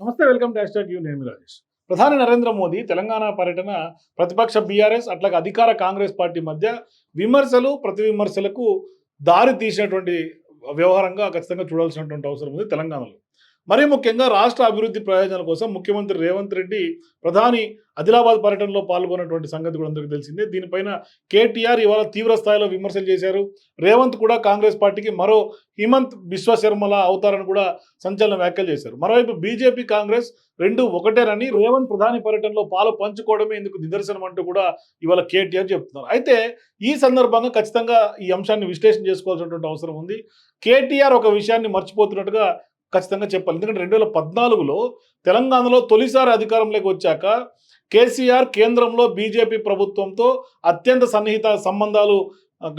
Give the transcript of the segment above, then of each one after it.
నమస్తే welcome to hash you నేను రాజేష్. ప్రధాని నరేంద్ర మోదీ తెలంగాణ పర్యటన ప్రతిపక్ష బీఆర్ఎస్ అట్లాగే అధికార కాంగ్రెస్ పార్టీ మధ్య విమర్శలు ప్రతి విమర్శలకు దారి తీసినటువంటి వ్యవహారంగా ఖచ్చితంగా చూడాల్సినటువంటి అవసరం ఉంది తెలంగాణలో. మరీ ముఖ్యంగా రాష్ట్ర అభివృద్ధి ప్రయోజనాల కోసం ముఖ్యమంత్రి రేవంత్ రెడ్డి ప్రధాని ఆదిలాబాద్ పర్యటనలో పాల్గొన్నటువంటి సంగతి కూడా అందరికీ తెలిసిందే. దీనిపైన కేటీఆర్ ఇవాళ తీవ్ర స్థాయిలో విమర్శలు చేశారు. రేవంత్ కూడా కాంగ్రెస్ పార్టీకి మరో హిమంత్ విశ్వశర్మల అవుతారని కూడా సంచలన వ్యాఖ్యలు చేశారు. మరోవైపు బీజేపీ కాంగ్రెస్ రెండు ఒకటేనని రేవంత్ ప్రధాని పర్యటనలో పాలు పంచుకోవడమే ఇందుకు నిదర్శనం అంటూ కూడా ఇవాళ కేటీఆర్ చెప్తున్నారు. అయితే ఈ సందర్భంగా ఖచ్చితంగా ఈ అంశాన్ని విశ్లేషణ చేసుకోవాల్సినటువంటి అవసరం ఉంది. కేటీఆర్ ఒక విషయాన్ని మర్చిపోతున్నట్టుగా ఖచ్చితంగా చెప్పాలి. ఎందుకంటే రెండు వేల పద్నాలుగులో తెలంగాణలో తొలిసారి అధికారంలోకి వచ్చాక కేసీఆర్ కేంద్రంలో బీజేపీ ప్రభుత్వంతో అత్యంత సన్నిహిత సంబంధాలు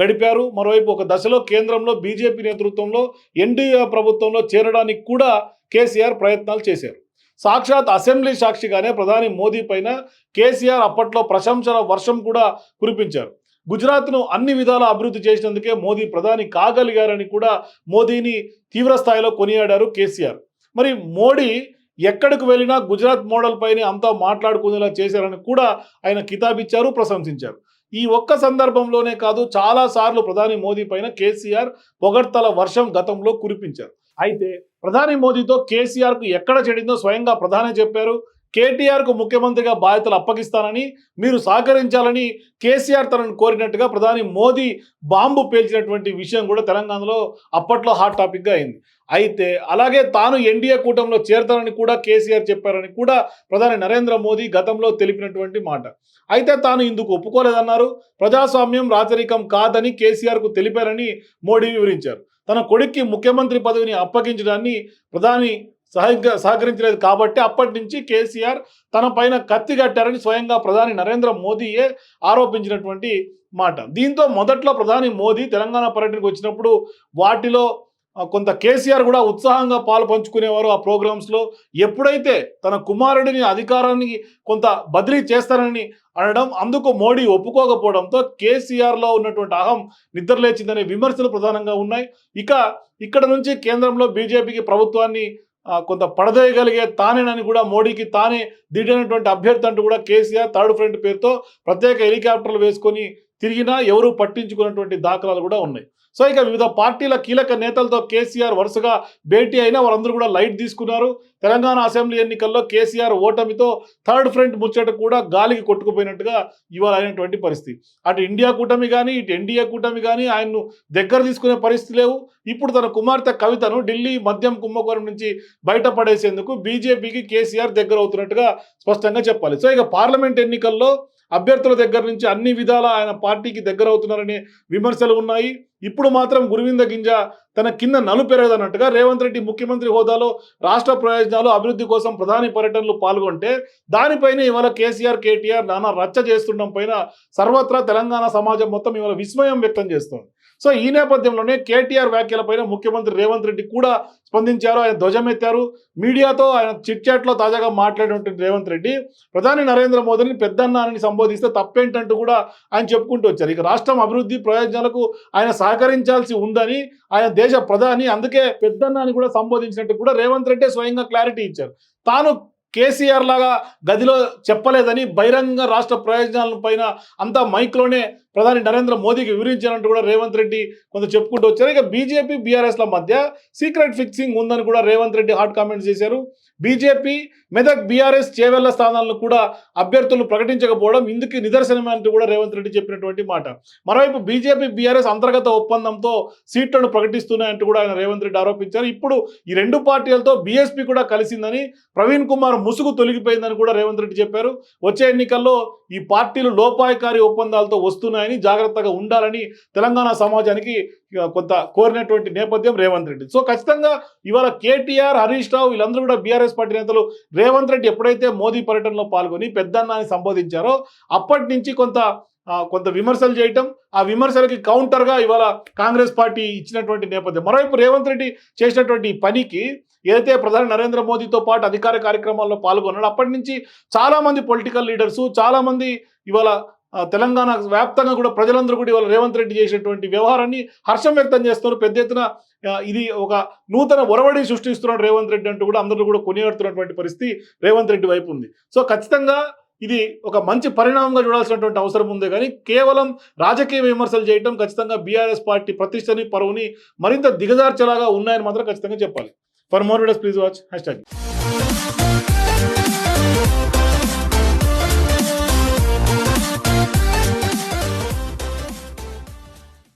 గడిపారు. మరోవైపు ఒక దశలో కేంద్రంలో బీజేపీ నేతృత్వంలో ఎన్డీఏ ప్రభుత్వంలో చేరడానికి కూడా కేసీఆర్ ప్రయత్నాలు చేశారు. సాక్షాత్ అసెంబ్లీ సాక్షిగానే ప్రధాని మోదీ పైన కేసీఆర్ అప్పట్లో ప్రశంసల వర్షం కూడా కురిపించారు. గుజరాత్ను అన్ని విధాల అభివృద్ధి చేసినందుకే మోదీ ప్రధాని కాగలిగారని కూడా మోదీని తీవ్ర స్థాయిలో కొనియాడారు కేసీఆర్. మరి మోడీ ఎక్కడికి వెళ్ళినా గుజరాత్ మోడల్ పైన అంతా మాట్లాడుకునేలా చేశారని కూడా ఆయన కితాబిచ్చారు ప్రశంసించారు. ఈ ఒక్క సందర్భంలోనే కాదు చాలా సార్లు ప్రధాని మోదీ పైన కేసీఆర్ పొగడ్తల వర్షం గతంలో కురిపించారు. అయితే ప్రధాని మోదీతో కేసీఆర్కు ఎక్కడ చెడిందో స్వయంగా ప్రధాని చెప్పారు. కేటీఆర్కు ముఖ్యమంత్రిగా బాధ్యతలు అప్పగిస్తానని మీరు సహకరించాలని కేసీఆర్ తనను కోరినట్టుగా ప్రధాని మోదీ బాంబు పేల్చినటువంటి విషయం కూడా తెలంగాణలో అప్పట్లో హాట్ టాపిక్గా అయింది. అయితే అలాగే తాను ఎన్డీఏ కూటమిలో చేరతానని కూడా కేసీఆర్ చెప్పారని కూడా ప్రధాని నరేంద్ర మోదీ గతంలో తెలిపినటువంటి మాట. అయితే తాను ఇందుకు ఒప్పుకోలేదన్నారు. ప్రజాస్వామ్యం రాచరికం కాదని కేసీఆర్కు తెలిపారని మోడీ వివరించారు. తన కొడుక్కి ముఖ్యమంత్రి పదవిని అప్పగించడాన్ని ప్రధాని సహక సహకరించలేదు. కాబట్టి అప్పటి నుంచి కేసీఆర్ తన పైన కత్తి కట్టారని స్వయంగా ప్రధాని నరేంద్ర మోదీయే ఆరోపించినటువంటి మాట. దీంతో మొదట్లో ప్రధాని మోదీ తెలంగాణ పర్యటనకు వచ్చినప్పుడు వాటిలో కొంత కేసీఆర్ కూడా ఉత్సాహంగా పాలు పంచుకునేవారు ఆ ప్రోగ్రామ్స్లో. ఎప్పుడైతే తన కుమారుడిని అధికారానికి కొంత బదిలీ చేస్తారని అనడం అందుకు మోడీ ఒప్పుకోకపోవడంతో కేసీఆర్లో ఉన్నటువంటి అహం నిద్రలేచిందనే విమర్శలు ప్రధానంగా ఉన్నాయి. ఇక ఇక్కడ నుంచి కేంద్రంలో బీజేపీకి ప్రభుత్వాన్ని కొంత పడదేయగలిగే తానేనని కూడా మోడీకి తానే దిడినటువంటి అభ్యర్థి అంటూ కూడా కేసీఆర్ థర్డ్ ఫ్రంట్ పేరుతో ప్రత్యేక హెలికాప్టర్లు వేసుకొని తిరిగినా ఎవరూ పట్టించుకున్నటువంటి దాఖలాలు కూడా ఉన్నాయి. సో ఇక వివిధ పార్టీల కీలక నేతలతో కేసీఆర్ వరుసగా భేటీ అయినా వారందరూ కూడా లైట్ తీసుకున్నారు. తెలంగాణ అసెంబ్లీ ఎన్నికల్లో కేసీఆర్ ఓటమితో థర్డ్ ఫ్రంట్ ముచ్చట కూడా గాలికి కొట్టుకుపోయినట్టుగా ఇవాళ అయినటువంటి పరిస్థితి. అటు ఇండియా కూటమి కానీ ఇటు ఎన్డీఏ కూటమి కానీ ఆయన్ను దగ్గర తీసుకునే పరిస్థితి లేవు. ఇప్పుడు తన కుమార్తె కవితను ఢిల్లీ మద్యం కుంభకోణం నుంచి బయటపడేసేందుకు బీజేపీకి కేసీఆర్ దగ్గర అవుతున్నట్టుగా స్పష్టంగా చెప్పాలి. సో ఇక పార్లమెంట్ ఎన్నికల్లో అభ్యర్థుల దగ్గర నుంచి అన్ని విధాల ఆయన పార్టీకి దగ్గర అవుతున్నారనే విమర్శలు ఉన్నాయి. ఇప్పుడు మాత్రం గురువింద గింజ తన కింద నలు పెరగదన్నట్టుగా రేవంత్ రెడ్డి ముఖ్యమంత్రి హోదాలో రాష్ట్ర ప్రయోజనాలు అభివృద్ధి కోసం ప్రధాని పర్యటనలు పాల్గొంటే దానిపైన ఇవాళ కేసీఆర్ కేటీఆర్ నానా రచ్చ చేస్తుండడం పైన సర్వత్రా తెలంగాణ సమాజం మొత్తం ఇవాళ విస్మయం వ్యక్తం చేస్తోంది. సో ఈ నేపథ్యంలోనే కేటీఆర్ వ్యాఖ్యలపైన ముఖ్యమంత్రి రేవంత్ రెడ్డి కూడా స్పందించారు. ఆయన ధ్వజమెత్తారు. మీడియాతో ఆయన చిట్ చాట్లో తాజాగా మాట్లాడినటువంటి రేవంత్ రెడ్డి ప్రధాని నరేంద్ర మోదీని పెద్దన్న అని సంబోధిస్తే తప్పేంటంటూ కూడా ఆయన చెప్పుకుంటూ వచ్చారు. ఇక రాష్ట్రం అభివృద్ధి ప్రయోజనాలకు ఆయన సహకరించాల్సి ఉందని ఆయన దేశ ప్రధాని అందుకే పెద్దన్న అని కూడా సంబోధించినట్టు కూడా రేవంత్ రెడ్డి స్వయంగా క్లారిటీ ఇచ్చారు. తాను కేసీఆర్ లాగా గదిలో చెప్పలేదని బహిరంగ రాష్ట్ర ప్రయోజనాల పైన అంతా మైక్లోనే ప్రధాని నరేంద్ర మోదీకి వివరించారంటూ కూడా రేవంత్ రెడ్డి కొంత చెప్పుకుంటూ వచ్చారు. ఇక బీజేపీ బీఆర్ఎస్ల మధ్య సీక్రెట్ ఫిక్సింగ్ ఉందని కూడా రేవంత్ రెడ్డి హాట్ కామెంట్స్ చేశారు. బీజేపీ మెదక్ బీఆర్ఎస్ చేవెళ్ళ స్థానాలను కూడా అభ్యర్థులు ప్రకటించకపోవడం ఇందుకు నిదర్శనమే కూడా రేవంత్ రెడ్డి చెప్పినటువంటి మాట. మరోవైపు బీజేపీ బీఆర్ఎస్ అంతర్గత ఒప్పందంతో సీట్లను ప్రకటిస్తున్నాయంటూ కూడా ఆయన రేవంత్ రెడ్డి ఆరోపించారు. ఇప్పుడు ఈ రెండు పార్టీలతో బీఎస్పీ కూడా కలిసిందని ప్రవీణ్ కుమార్ ముసుగు తొలగిపోయిందని కూడా రేవంత్ రెడ్డి చెప్పారు. వచ్చే ఎన్నికల్లో ఈ పార్టీలు లోపాయకారి ఒప్పందాలతో వస్తున్నాయని జాగ్రత్తగా ఉండాలని తెలంగాణ సమాజానికి కొంత కోరినటువంటి నేపథ్యం రేవంత్ రెడ్డి. సో ఖచ్చితంగా ఇవాళ కేటీఆర్ హరీష్ రావు వీళ్ళందరూ కూడా బీఆర్ఎస్ పార్టీ నేతలు రేవంత్ రెడ్డి ఎప్పుడైతే మోదీ పర్యటనలో పాల్గొని పెద్దన్నాన్ని సంబోధించారో అప్పటి నుంచి కొంత కొంత విమర్శలు చేయటం ఆ విమర్శలకి కౌంటర్గా ఇవాళ కాంగ్రెస్ పార్టీ ఇచ్చినటువంటి నేపథ్యం. మరోవైపు రేవంత్ రెడ్డి చేసినటువంటి పనికి ఏదైతే ప్రధాని నరేంద్ర మోదీతో పాటు అధికార కార్యక్రమాల్లో పాల్గొన్నాడు అప్పటి నుంచి చాలామంది పొలిటికల్ లీడర్సు చాలామంది ఇవాళ తెలంగాణ వ్యాప్తంగా కూడా ప్రజలందరూ కూడా ఇవాళ రేవంత్ రెడ్డి చేసినటువంటి వ్యవహారాన్ని హర్షం వ్యక్తం చేస్తున్నారు. పెద్ద ఎత్తున ఇది ఒక నూతన ఒరవడి సృష్టిస్తున్నాడు రేవంత్ రెడ్డి అంటూ కూడా అందరూ కూడా కొనియాడుతున్నటువంటి పరిస్థితి రేవంత్ రెడ్డి వైపు ఉంది. సో ఖచ్చితంగా ఇది ఒక మంచి పరిణామంగా చూడాల్సినటువంటి అవసరం ఉంది. కానీ కేవలం రాజకీయ విమర్శలు చేయడం ఖచ్చితంగా బీఆర్ఎస్ పార్టీ ప్రతిష్టని పరువుని మరింత దిగజార్చేలాగా ఉన్నాయని మాత్రం ఖచ్చితంగా చెప్పాలి. For more videos please watch hashtag